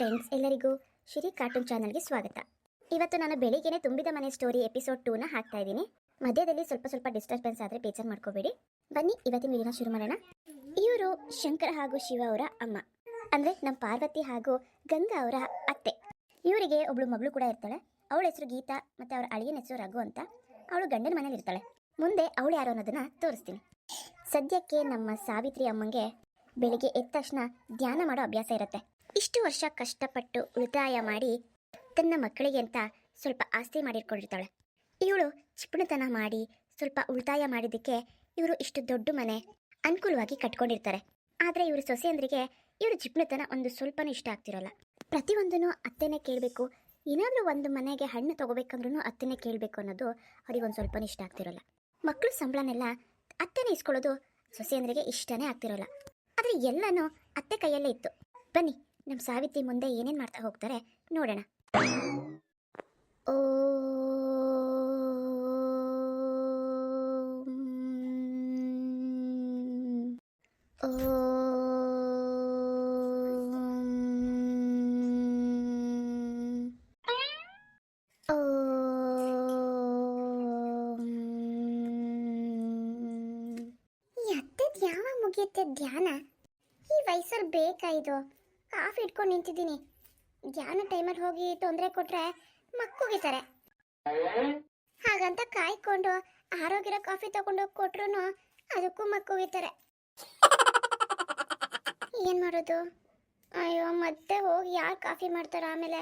Friends, ಎಲ್ಲರಿಗೂ Shri cartoon ಚಾನಲ್ಗೆ ಸ್ವಾಗತ. ಇವತ್ತು ನಾನು ಬೆಳಿಗ್ಗೆನೆ ತುಂಬಿದ ಮನೆ ಸ್ಟೋರಿ ಎಪಿಸೋಡ್ ಟೂನ ಹಾಕ್ತಾ ಇದ್ದೀನಿ. ಮಧ್ಯದಲ್ಲಿ ಸ್ವಲ್ಪ ಸ್ವಲ್ಪ ಡಿಸ್ಟರ್ಬೆನ್ಸ್ ಆದರೆ ಬೇಜಾರು ಮಾಡ್ಕೋಬೇಡಿ. ಬನ್ನಿ, ಇವತ್ತಿನ ವಿಡಿಯೋನ ಶುರು ಮಾಡೋಣ. ಇವರು ಶಂಕರ ಹಾಗೂ ಶಿವ ಅವರ ಅಮ್ಮ. ಅಂದರೆ ನಮ್ಮ ಪಾರ್ವತಿ ಹಾಗೂ ಗಂಗಾ ಅವರ ಅತ್ತೆ. ಇವರಿಗೆ ಒಬ್ಳು ಮಗಳು ಕೂಡ ಇರ್ತಾಳೆ. ಅವಳ ಹೆಸರು ಗೀತಾ ಮತ್ತು ಅವರ ಅಳಿಯನ ಹೆಸರು ರಘು ಅಂತ. ಅವಳು ಗಂಡನ ಮನೇಲಿ ಇರ್ತಾಳೆ. ಮುಂದೆ ಅವಳು ಯಾರು ಅನ್ನೋದನ್ನ ತೋರಿಸ್ತೀನಿ. ಸದ್ಯಕ್ಕೆ ನಮ್ಮ ಸಾವಿತ್ರಿ ಅಮ್ಮಂಗೆ ಬೆಳಿಗ್ಗೆ ಎದ್ದ ತಕ್ಷಣ ಧ್ಯಾನ ಮಾಡೋ ಅಭ್ಯಾಸ ಇರುತ್ತೆ. ಇಷ್ಟು ವರ್ಷ ಕಷ್ಟಪಟ್ಟು ಉಳಿತಾಯ ಮಾಡಿ ತನ್ನ ಮಕ್ಕಳಿಗೆ ಅಂತ ಸ್ವಲ್ಪ ಆಸ್ತಿ ಮಾಡಿಟ್ಕೊಂಡಿರ್ತಾಳೆ ಇವಳು ಚಿಪ್ಪಣತನ ಮಾಡಿ ಸ್ವಲ್ಪ ಉಳಿತಾಯ ಮಾಡಿದ್ದಕ್ಕೆ ಇವರು ಇಷ್ಟು ದೊಡ್ಡ ಮನೆ ಅನುಕೂಲವಾಗಿ ಕಟ್ಕೊಂಡಿರ್ತಾರೆ. ಆದರೆ ಇವರು ಸೊಸೆಯಂದ್ರಿಗೆ ಇವರು ಚಿಪ್ಪಣತನ ಒಂದು ಸ್ವಲ್ಪನೂ ಇಷ್ಟ ಆಗ್ತಿರೋಲ್ಲ. ಪ್ರತಿಯೊಂದನ್ನು ಅತ್ತೆನೇ ಕೇಳಬೇಕು. ಏನಾದರೂ ಒಂದು ಮನೆಗೆ ಹಣ್ಣು ತಗೋಬೇಕಂದ್ರೂ ಅತ್ತೆನೇ ಕೇಳಬೇಕು ಅನ್ನೋದು ಅವ್ರಿಗೆ ಒಂದು ಸ್ವಲ್ಪನೂ ಇಷ್ಟ ಆಗ್ತಿರೋಲ್ಲ. ಮಕ್ಕಳು ಸಂಬಳನೆಲ್ಲ ಅತ್ತೆನೇ ಇಸ್ಕೊಳ್ಳೋದು ಸೊಸೆಯಂದ್ರಿಗೆ ಇಷ್ಟನೇ ಆಗ್ತಿರೋಲ್ಲ. ಆದರೆ ಎಲ್ಲನೂ ಅತ್ತೆ ಕೈಯಲ್ಲೇ ಇತ್ತು. ಬನ್ನಿ ನಮ್ಮ ಸಾವಿತ್ರಿ ಮುಂದೆ ಏನೇನು ಮಾಡ್ತಾ ಹೋಗ್ತಾರೆ ನೋಡೋಣ. ಓ ಮುಗಿಯುತ್ತೆ ಧ್ಯಾನ? ಈ ವಯಸ್ಸಲ್ಲಿ ಬೇಕಾ ಕಾಫಿ ಇಟ್ಕೊಂಡು ನಿಂತಿದ್ದೀನಿ. ಧ್ಯಾನ ಟೈಮಲ್ಲಿ ಹೋಗಿ ತೊಂದರೆ ಕೊಟ್ರೆ ಮಕ್ಕುಗಿತಾರೆ. ಹಾಗಂತ ಕಾಯ್ಕೊಂಡು ಆರೋಗ್ಯರ ಕಾಫಿ ತಗೊಂಡು ಕೊಟ್ರು ಅದಕ್ಕೂ ಮಕ್ಕುಗಿತಾರೆ. ಏನ್ ಮಾಡೋದು? ಅಯ್ಯೋ, ಮತ್ತೆ ಹೋಗಿ ಯಾರು ಕಾಫಿ ಮಾಡ್ತಾರ ಆಮೇಲೆ?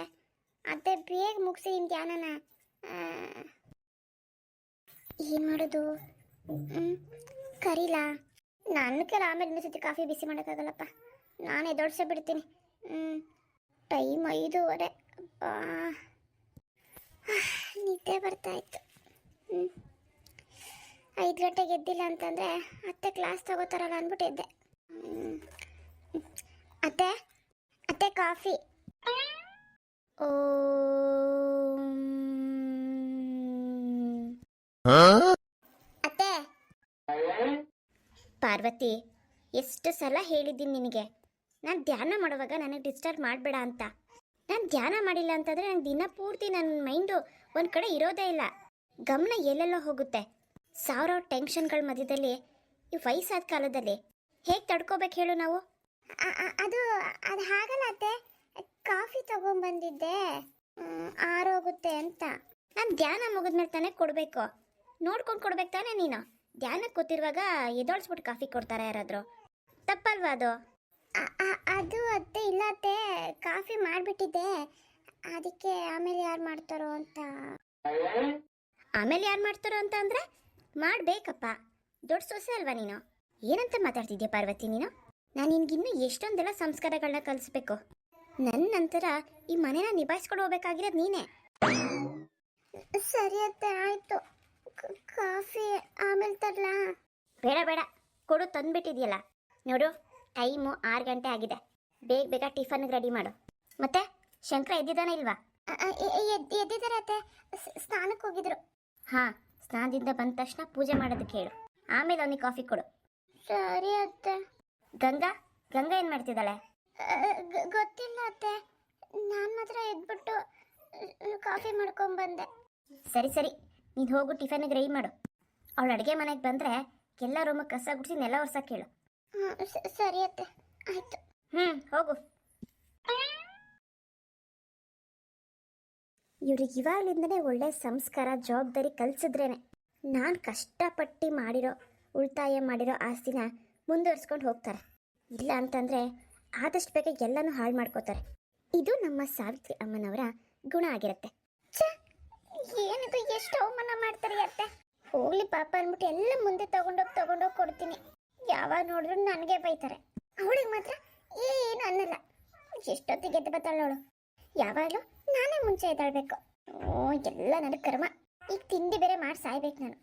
ಅದೇ ಬೇಗ ಮುಗಿಸಿ ಧ್ಯಾನನ. ಏನ್ ಮಾಡೋದು? ಕರೀಲಾ? ನನ್ನ ಕೆಲ ಆಮೇಲೆ ಇನ್ನೊಂದು ಸತಿ ಕಾಫಿ ಬಿಸಿ ಮಾಡೋಕ್ಕಾಗಲ್ಲಪ್ಪ. ನಾನು ಎದೊಡ್ಸೇ ಬಿಡ್ತೀನಿ. ಹ್ಞೂ ಟೈಮ್ ಐದೂವರೆ. ಅಬ್ಬಾ. ನಿದ್ದೆ ಬರ್ತಾ ಇತ್ತು. ಐದು ಗಂಟೆಗೆ ಎದ್ದಿಲ್ಲ ಅಂತಂದರೆ ಅತ್ತೆ ಕ್ಲಾಸ್ ತಗೋತಾರಲ್ಲ ಅಂದ್ಬಿಟ್ಟು ಎದ್ದೆ. ಅತ್ತೆ ಅತ್ತೆ ಕಾಫಿ. ಓ. ಅತ್ತೆ. ಪಾರ್ವತಿ, ಎಷ್ಟು ಸಲ ಹೇಳಿದ್ದೀನಿ ನಿನಗೆ? ನಾನು ಧ್ಯಾನ ಮಾಡುವಾಗ ನನಗೆ ಡಿಸ್ಟರ್ಬ್ ಮಾಡಬೇಡ ಅಂತ. ನಾನು ಧ್ಯಾನ ಮಾಡಿಲ್ಲ ಅಂತಂದರೆ ನಂಗೆ ದಿನ ಪೂರ್ತಿ ನನ್ನ ಮೈಂಡು ಒಂದು ಕಡೆ ಇರೋದೇ ಇಲ್ಲ. ಗಮನ ಎಲ್ಲೆಲ್ಲೋ ಹೋಗುತ್ತೆ. ಸಾವಿರಾರು ಟೆನ್ಷನ್ಗಳ ಮಧ್ಯದಲ್ಲಿ ಈ ವಯಸ್ಸಾದ ಕಾಲದಲ್ಲಿ ಹೇಗೆ ತಡ್ಕೋಬೇಕು ಹೇಳು ನಾವು? ಅದು ಅದು ಹಾಗಲ್ಲ ಅತ್ತೆ. ಕಾಫಿ ತಗೊಂಬಂದಿದ್ದೆ. ಆರೋಗುತ್ತೆ ಅಂತ. ನಾನು ಧ್ಯಾನ ಮುಗಿದ್ಮೇಲೆ ತಾನೇ ಕೊಡಬೇಕು. ನೋಡ್ಕೊಂಡು ಕೊಡ್ಬೇಕು ತಾನೇ ನೀನು. ಧ್ಯಾನಕ್ಕೆ ಕೂತಿರುವಾಗ ಎದೋಳ್ಸ್ಬಿಟ್ಟು ಕಾಫಿ ಕೊಡ್ತಾರೆ ಯಾರಾದರೂ. ತಪ್ಪಲ್ವಾ ಅದು? ಅದು ಅತ್ತೆ ಇಲ್ಲ ಅತ್ತೆ ಕಾಫಿ ಮಾಡಿಬಿಟ್ಟಿದ್ದೆ. ಅದಕ್ಕೆ ಆಮೇಲೆ ಯಾರು ಮಾಡ್ತಾರೋ ಅಂತ. ಆಮೇಲೆ ಯಾರು ಮಾಡ್ತಾರೋ ಅಂತ ಅಂದ್ರೆ ಮಾಡಬೇಕಪ್ಪ. ದೊಡ್ಡ ಸೊಸೆ ಅಲ್ವಾ ನೀನು? ಏನಂತ ಮಾತಾಡ್ತಿದ್ಯಾ ಪಾರ್ವತಿ ನೀನು? ನಾನು ನಿನ್ಗಿನ್ನೂ ಎಷ್ಟೊಂದೆಲ್ಲ ಸಂಸ್ಕಾರಗಳನ್ನ ಕಲಿಸ್ಬೇಕು. ನನ್ನ ನಂತರ ಈ ಮನೆನ ನಿಭಾಯಿಸ್ಕೊಂಡು ಹೋಗ್ಬೇಕಾಗಿರೋದು ನೀನೇ. ಸರಿ ಅತ್ತೆ ಆಯ್ತು. ಕಾಫಿ ಆಮೇಲೆ ತರಲಾ? ಬೇಡ ಬೇಡ. ಕೊಡು ತಂದ್ಬಿಟ್ಟಿದ್ಯಲ್ಲ. ನೋಡು ಟೈಮು ಆರು ಗಂಟೆ ಆಗಿದೆ. ಬೇಗ ಬೇಗ ಟಿಫನ್ಗೆ ರೆಡಿ ಮಾಡು. ಮತ್ತೆ ಶಂಕರ ಎದ್ದಿದ್ದಾನೆ ಇಲ್ವಾ? ಎದ್ದಿದ್ದಾರೆ ಅತ್ತೆ. ಸ್ನಾನಕ್ಕೆ ಹೋಗಿದ್ರು. ಹಾ ಸ್ನಾನದಿಂದ ಬಂದ ತಕ್ಷಣ ಪೂಜೆ ಮಾಡೋದಕ್ಕೆ ಹೇಳು. ಆಮೇಲೆ ಅವನಿಗೆ ಕಾಫಿ ಕೊಡು. ಸರಿ ಅತ್ತೆ. ಗಂಗಾ ಗಂಗಾ ಏನು ಮಾಡ್ತಿದ್ದಾಳೆ? ಗೊತ್ತಿಲ್ಲ ಅತ್ತೆ. ನಾನು ಮಾತ್ರ ಎದ್ಬಿಟ್ಟು ಕಾಫಿ ಮಾಡ್ಕೊಂಡ್ ಬಂದೆ. ಸರಿ ಸರಿ. ನೀನು ಹೋಗು ಟಿಫನ್ಗೆ ರೆಡಿ ಮಾಡು. ಅವಳು ಅಡುಗೆ ಮನೆಗೆ ಬಂದರೆ ಎಲ್ಲ ರೂಮಿಗೆ ಕಸ ಗುಡಿಸಿ ನೆಲ ಒರ್ಸಕ್ಕೆ ಹೇಳು. ಸರಿ ಅತ್ತೆ. ಆಯ್ತು. ಹ್ಮ್ ಹೋಗು. ಇವ್ರಿಗೆ ಇವಾಗಲಿಂದನೇ ಒಳ್ಳೆ ಸಂಸ್ಕಾರ ಜವಾಬ್ದಾರಿ ಕಲ್ಸಿದ್ರೇನೆ. ನಾನು ಕಷ್ಟಪಟ್ಟು ಮಾಡಿರೋ ಉಳಿತಾಯ ಮಾಡಿರೋ ಆಸ್ತಿನ ಮುಂದುವರ್ಸ್ಕೊಂಡು ಹೋಗ್ತಾರೆ. ಇಲ್ಲ ಅಂತಂದರೆ ಆದಷ್ಟು ಬೇಗ ಎಲ್ಲನೂ ಹಾಳು ಮಾಡ್ಕೋತಾರೆ. ಇದು ನಮ್ಮ ಸಾವಿತ್ರಿ ಅಮ್ಮನವರ ಗುಣ ಆಗಿರುತ್ತೆ. ಏನಿದು ಎಷ್ಟು ಅವಮಾನ ಮಾಡ್ತಾರೆ ಅತ್ತೆ? ಹೋಗ್ಲಿ ಪಾಪ ಅಂದ್ಬಿಟ್ಟು ಎಲ್ಲ ಮುಂದೆ ತಗೊಂಡೋಗಿ ತಗೊಂಡೋಗಿ ಕೊಡ್ತೀನಿ. ಯಾವಾಗ ನೋಡಿದ್ರು ನನಗೆ ಬೈತಾರೆ. ಅವಳಿಗೆ ಮಾತ್ರ ಏನು ಅನ್ನಲ್ಲ. ಎಷ್ಟೊತ್ತಿಗೆ ಎದ್ದು ಅವಳು. ಯಾವಾಗಲೂ ನಾನೇ ಮುಂಚೆ ಎದ್ದಾಳ್ಬೇಕು. ಓ ಎಲ್ಲ ನನ್ನ ಕರ್ಮ. ಈಗ ತಿಂಡಿ ಬೇರೆ ಮಾಡಿ ಸಾಯ್ಬೇಕು ನಾನು.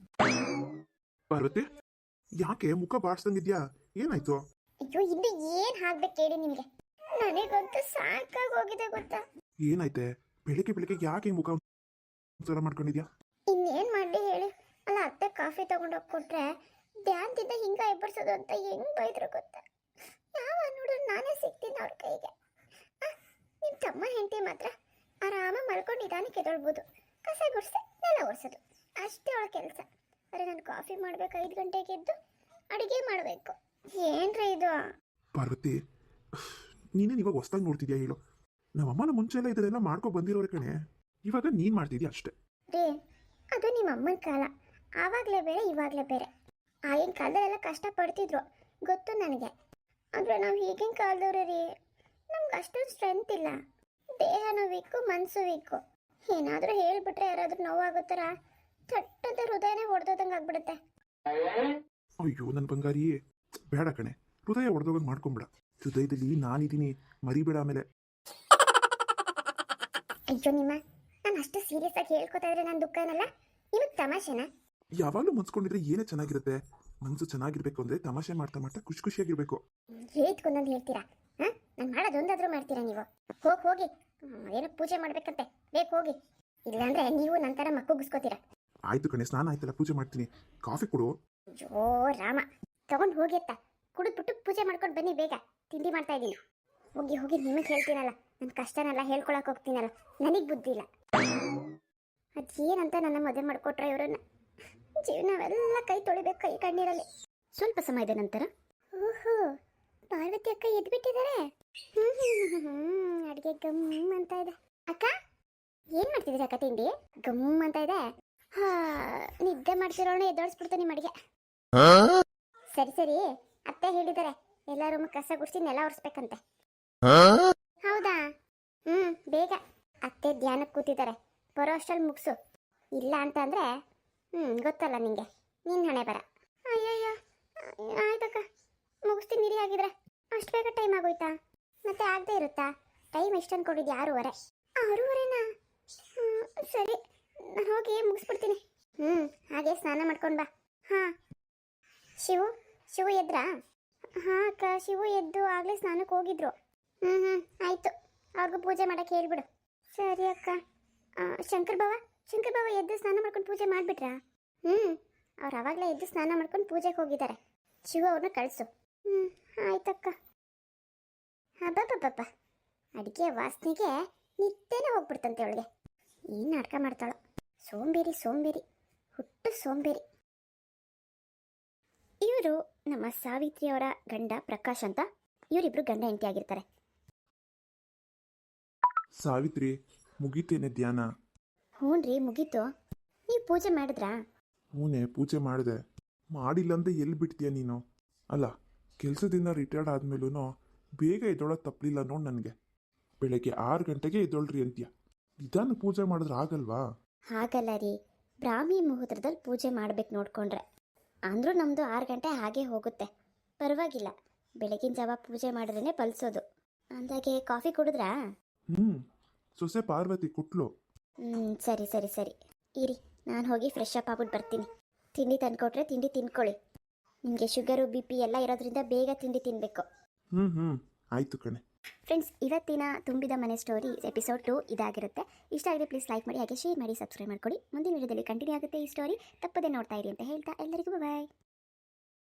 ಪಾರ್ವತಿ ಯಾಕೆ ಮುಖ ಬಾಡ್ಸಂಗಿದ್ಯಾ ಏನಾಯ್ತು? ಅಯ್ಯೋ ಇನ್ನು ಏನು ಹಾಕ್ಬೇಕು ಹೇಳಿ ನಿಮಗೆ. ನನಗಂತೂ ಸಾಕಾಗಿ ಹೋಗಿದೆ ಗೊತ್ತಾ? ಏನಾಯ್ತೆ? ಬೆಳಿಗ್ಗೆ ಬೆಳಿಗ್ಗೆ ಯಾಕೆ ಈ ಮುಖ ಒಂಥರ ಮಾಡ್ಕೊಂಡಿದ್ಯಾ? ಇನ್ನೇನ್ ಮಾಡ್ಲಿ ಹೇಳಿ. ಅಲ್ಲ ಅತ್ತೆ ಕಾಫಿ ತಗೊಂಡೋಗಿ ಕೊಟ್ರೆ ಧ್ಯಾನದಿಂದ ಹಿಂಗ ಎಬ್ಬರ್ಸೋದು ಅಂತ ಹೆಂಗ್ ಬೈದ್ರು ಗೊತ್ತಾ? ಯಾವ ನೋಡಿದ್ರು ನಾನೇ ಸಿಗ್ತೀನಿ ಅವ್ರ ಕೈಗೆ. ನಿನ್ ನಿಮ್ಮ ತಮ್ಮ ಹೆಂಡತಿ ಮಾತ್ರ ಆರಾಮಾಗಿ ಮಲ್ಕೊಂಡು ನಿಧಾನಕ್ಕೆ ಎದೊಳ್ಬೋದು. ಕಸ ಗುಡಿಸಿ ನೆಲ ಒರೆಸೋದು. ಅಷ್ಟೇ ಅವಳ ಕೆಲಸ. ಅರೆ ನಾನು ಕಾಫಿ ಮಾಡ್ಬೇಕು ಐದು ಗಂಟೆಗೆ ಎದ್ದು ಅಡುಗೆ ಮಾಡಬೇಕು. ಏನ್ರಿ ಇದು? ಪಾರ್ವತಿ ನೀನೇನು ಇವಾಗ ಹೊಸ್ದಾಗಿ ನೋಡ್ತಿದ್ಯಾ ಹೇಳು? ನಮ್ಮಮ್ಮನ ಮುಂಚೆ ಎಲ್ಲ ಇದನ್ನೆಲ್ಲ ಮಾಡ್ಕೊ ಬಂದಿರೋರ ಕಣೆ. ಇವಾಗ ನೀನು ಮಾಡ್ತಿದ್ಯಾ ಅಷ್ಟೇ? ರೀ ಅದು ನಿಮ್ಮ ಅಮ್ಮನ ಕಾಲ. ಆವಾಗಲೇ ಬೇರೆ ಇವಾಗಲೇ ಬೇರೆ. ಆಗಿನ ಕಾಲದಲ್ಲೆಲ್ಲ ಕಷ್ಟ ಪಡ್ತಿದ್ರು. ಗೊತ್ತು ನನಗೆ. ಆದರೆ ನಾವು ಈಗಿನ ಕಾಲದವ್ರು ರೀ ನಮ್ಗೆ ಅಷ್ಟೊಂದು ಸ್ಟ್ರೆಂತ್ ಇಲ್ಲ. ದೇಹನೂ ವೀಕು ಮನಸ್ಸು ವೀಕು. ಏನಾದರೂ ಹೇಳಿಬಿಟ್ರೆ ಯಾರಾದರೂ ನೋವಾಗುತ್ತಾರ ಥರ ತಟ್ಟದ ಹೃದಯನೇ ಹೊಡೆದೋದಂಗೆ ಆಗ್ಬಿಡುತ್ತೆ. ಅಯ್ಯೋ ನನ್ನ ಬಂಗಾರಿ. ಬೇಡ ಕಣೆ ಹೃದಯ ಹೊಡೆದೋಗಂಗೆ ಮಾಡ್ಕೊಂಬಿಡ. ಹೃದಯದಲ್ಲಿ ನಾನಿದ್ದೀನಿ ಮರಿಬೇಡ ಆಮೇಲೆ. ಅಯ್ಯೋ ನಿಮ್ಮ ನಾನು ಅಷ್ಟು ಸೀರಿಯಸ್ ಆಗಿ ಹೇಳ್ಕೊತಾ ಇದ್ರೆ ನನ್ನ ದುಃಖ ಏನಲ್ಲ ನಿಮಗೆ ತಮಾಷೆನಾ? ಯಾವಾಗಲೂ ಮನ್ಸ್ಕೊಂಡಿದ್ರೆ ಏನೇ ಚೆನ್ನಾಗಿರುತ್ತೆ ಮನ್ಸು ಚೆನ್ನಾಗಿರ್ಬೇಕು ಅಂದ್ರೆ ತಮಾಷೆ ಮಾಡ್ತಾ ಮಾಡ್ತಾ ಖುಷಿ ಖುಷಿಯಾಗಿರ್ಬೇಕು. ಹೇಳಿದ್ಕೊಂದೊಂದು ಹೇಳ್ತೀರಾ? ಹಾ? ನಾನು ಮಾಡೋದು ಒಂದಾದ್ರೂ ಮಾಡ್ತೀರಾ ನೀವು? ಹೋಗಿ ಹೋಗಿ. ಹ್ಮ್, ಏನೋ ಪೂಜೆ ಮಾಡ್ಬೇಕಂತೆ. ಬೇಕು ಹೋಗಿ. ಇಲ್ಲಾಂದ್ರೆ ನೀವು ನಂತರ ಮಕ್ಕುಗಿಸ್ಕೋತೀರಾ ಆಯ್ತು ಕಣೆ ಸ್ನಾನ ಆಯ್ತಲ್ಲ ಪೂಜೆ ಮಾಡ್ತೀನಿ. ಕಾಫಿ ಕೊಡು. ಜೋ ರಾಮ. ತಗೊಂಡು ಹೋಗಿ ಅತ್ತ. ಕುಡಿದ್ಬಿಟ್ಟು ಪೂಜೆ ಮಾಡ್ಕೊಂಡು ಬನ್ನಿ ಬೇಗ. ತಿಂಡಿ ಮಾಡ್ತಾ ಇದ್ದೀನಿ. ಹೋಗಿ ಹೋಗಿ ನಿಮಗೆ ಹೇಳ್ತೀನಲ್ಲ. ನನ್ನ ಕಷ್ಟನೆಲ್ಲ ಹೇಳ್ಕೊಳಕ್ ಹೋಗ್ತೀನಲ್ಲ. ನನಗೆ ಬುದ್ಧಿ ಇಲ್ಲ. ಅದೇನಂತ ನನ್ನ ಮದುವೆ ಮಾಡಿಕೊಟ್ರೆ ಇವರನ್ನ? ಜೀವನವೆಲ್ಲ ಕೈ ತೊಳಿಬೇಕು ಕೈ ಕಣ್ಣೀರಲ್ಲಿ. ಸ್ವಲ್ಪ ಸಮಯದ ನಂತರ? ಓಹೋ ಪಾರ್ವತಿ ಅಕ್ಕ ಎದ್ಬಿಟ್ಟಿದ್ದಾರೆ. ಅಡುಗೆ ಗಮ್ ಅಂತ ಇದೆ. ಅಕ್ಕ ಏನ್ ಮಾಡ್ತಿದ್ದೀರಿ ಅಕ್ಕ ತಿಂಡಿ? ಗಮ್ ಅಂತ ಇದೆ. ಹಾ ನಿದ್ದೆ ಮಾಡ್ತಿರೋಣ ಎದ್ದೋಳಿಸ್ಬಿಡ್ತು ನಿಮ್ಮ ಅಡಿಗೆ. ಸರಿ ಸರಿ ಅತ್ತೆ ಹೇಳಿದ್ದಾರೆ. ಎಲ್ಲ ರೂಮ್ ಕಸ ಗುಡಿಸಿ ನೆಲ ಒರೆಸ್ಬೇಕಂತೆ. ಹೌದಾ? ಹ್ಮ್ ಬೇಗ. ಅತ್ತೆ ಧ್ಯಾನಕ್ಕೆ ಕೂತಿದ್ದಾರೆ. ಬರೋ ಅಷ್ಟ್ರಲ್ಲಿ ಮುಗಿಸು. ಇಲ್ಲ ಅಂತ ಅಂದ್ರೆ ಹ್ಮ್ ಗೊತ್ತಲ್ಲ ನಿಂಗೆ. ನಿನ್ ಹಣೆ ಬರ. ಅಯ್ಯಯ್ಯೋ ಆಯ್ತಕ್ಕ ಮುಗಿಸ್ತೀನಿ ನಿರಿ ಆಗಿದ್ರೆ ಅಷ್ಟು ಬೇಗ ಟೈಮ್ ಆಗೋಯ್ತಾ? ಮತ್ತೆ ಆಗದೆ ಇರುತ್ತಾ? ಟೈಮ್ ಎಷ್ಟು ಅನ್ಕೊಂಡಿದ್ದು ಆರೂವರೆ. ಆರೂವರೆನಾ? ಸರಿ ನಾನು ಹೋಗಿ ಮುಗಿಸ್ಬಿಡ್ತೀನಿ. ಹ್ಞೂ ಹಾಗೆ ಸ್ನಾನ ಮಾಡ್ಕೊಂಡು ಬಾ. ಹಾಂ. ಶಿವು ಶಿವು ಎದ್ರಾ? ಹಾಂ ಅಕ್ಕ ಶಿವು ಎದ್ದು ಆಗಲೇ ಸ್ನಾನಕ್ಕೆ ಹೋಗಿದ್ರು. ಹ್ಞೂ ಹ್ಞೂ ಆಯಿತು. ಅವ್ರಿಗೂ ಪೂಜೆ ಮಾಡೋಕ್ಕೆ ಹೇಳ್ಬಿಡು. ಸರಿ ಅಕ್ಕ. ಶಂಕರ್ ಬಾವ? ಶಂಕರ್ ಬಾಬಾ ಎದ್ದು ಸ್ನಾನ ಮಾಡ್ಕೊಂಡು ಪೂಜೆ ಮಾಡಿಬಿಟ್ರಾ? ಹ್ಞೂ ಅವ್ರು ಆವಾಗಲೇ ಎದ್ದು ಸ್ನಾನ ಮಾಡ್ಕೊಂಡು ಪೂಜೆಗೆ ಹೋಗಿದ್ದಾರೆ ಶಿವ ಅವ್ರನ್ನ ಕಳಿಸು. ಹ್ಞೂ ಆಯ್ತಕ್ಕ. ಹಬ್ಬಬ್ಬಬ್ಬ ಅಡುಗೆ ವಾಸನೆಗೆ ನಿತ್ಯನೇ ಹೋಗ್ಬಿಡ್ತಂತೆ ಅವಳಿಗೆ. ಏನು ನಾಟಕ ಮಾಡ್ತಾಳೋ? ಸೋಂಬೇರಿ ಸೋಂಬೇರಿ. ಹುಟ್ಟು ಸೋಂಬೇರಿ. ಇವರು ನಮ್ಮ ಸಾವಿತ್ರಿಯವರ ಗಂಡ ಪ್ರಕಾಶ್ ಅಂತ. ಇವರಿಬ್ರು ಗಂಡ ಹೆಂಡತಿ ಆಗಿರ್ತಾರೆ. ಸಾವಿತ್ರಿ, ಮುಗಿತೇನೆ ಧ್ಯಾನ. ಹ್ಞೂನ್ರಿ ಮುಗೀತು. ನೀವು ಪೂಜೆ ಮಾಡಿದ್ರಾ? ಹೂನೆ ಪೂಜೆ ಮಾಡಿದೆ. ಮಾಡಿಲ್ಲ ಅಂದ್ರೆ ಎಲ್ಲಿ ಬಿಡ್ತೀಯ ನೀನು? ಅಲ್ಲ ಕೆಲಸದಿಂದ ರಿಟೈರ್ಡ್ ಆದ್ಮೇಲೂ ಬೇಗ ಎದ್ದೊಳಕ್ಕೆ ತಪ್ಪಲಿಲ್ಲ ನೋಡು ನನಗೆ. ಬೆಳಗ್ಗೆ ಆರು ಗಂಟೆಗೆ ಎದ್ದೊಳ್ರಿ ಅಂತೀಯ. ನಿಧಾನ ಪೂಜೆ ಮಾಡಿದ್ರೆ ಆಗಲ್ವಾ? ಹಾಗಲ್ಲ ರೀ. ಬ್ರಾಹ್ಮಿ ಮುಹೂರ್ತದಲ್ಲಿ ಪೂಜೆ ಮಾಡ್ಬೇಕು ನೋಡ್ಕೊಂಡ್ರೆ. ಅಂದ್ರೂ ನಮ್ಮದು ಆರು ಗಂಟೆ ಹಾಗೆ ಹೋಗುತ್ತೆ. ಪರವಾಗಿಲ್ಲ. ಬೆಳಗಿನ ಜಾವ ಪೂಜೆ ಮಾಡಿದ್ರೇ ಬಲ್ಸೋದು ಅಂದಾಗೆ ಕಾಫಿ ಕುಡಿದ್ರಾ? ಹ್ಞೂ ಸೊಸೆ ಪಾರ್ವತಿ ಕುಟ್ಲು. ಹ್ಞೂ ಸರಿ ಸರಿ ಸರಿ. ಇರಿ ನಾನು ಹೋಗಿ ಫ್ರೆಶ್ ಅಪ್ ಆಗ್ಬಿಟ್ಟು ಬರ್ತೀನಿ. ತಿಂಡಿ ತಂದ್ಕೊಟ್ರೆ ತಿಂಡಿ ತಿನ್ಕೊಳ್ಳಿ. ನಿಮಗೆ ಶುಗರು ಬಿ ಪಿ ಎಲ್ಲ ಇರೋದ್ರಿಂದ ಬೇಗ ತಿಂಡಿ ತಿನ್ನಬೇಕು ಹ್ಞೂ ಹ್ಞೂ ಆಯಿತು ಕಣೆ. ಫ್ರೆಂಡ್ಸ್ ಇವತ್ತಿನ ತುಂಬಿದ ಮನೆ ಸ್ಟೋರಿ ಎಪಿಸೋಡ್ ಟು ಇದಾಗಿರುತ್ತೆ. ಇಷ್ಟ ಆಗಿದೆ ಪ್ಲೀಸ್ ಲೈಕ್ ಮಾಡಿ ಹಾಗೆ ಶೇರ್ ಮಾಡಿ ಸಬ್ಸ್ಕ್ರೈಬ್ ಮಾಡ್ಕೊಡಿ. ಮುಂದಿನ ವಿಡಿಯೋದಲ್ಲಿ ಕಂಟಿನ್ಯೂ ಆಗುತ್ತೆ ಈ ಸ್ಟೋರಿ ತಪ್ಪದೆ ನೋಡ್ತಾ ಇರಿ ಅಂತ ಹೇಳ್ತಾ ಎಲ್ಲರಿಗೂ ಬಾಯ್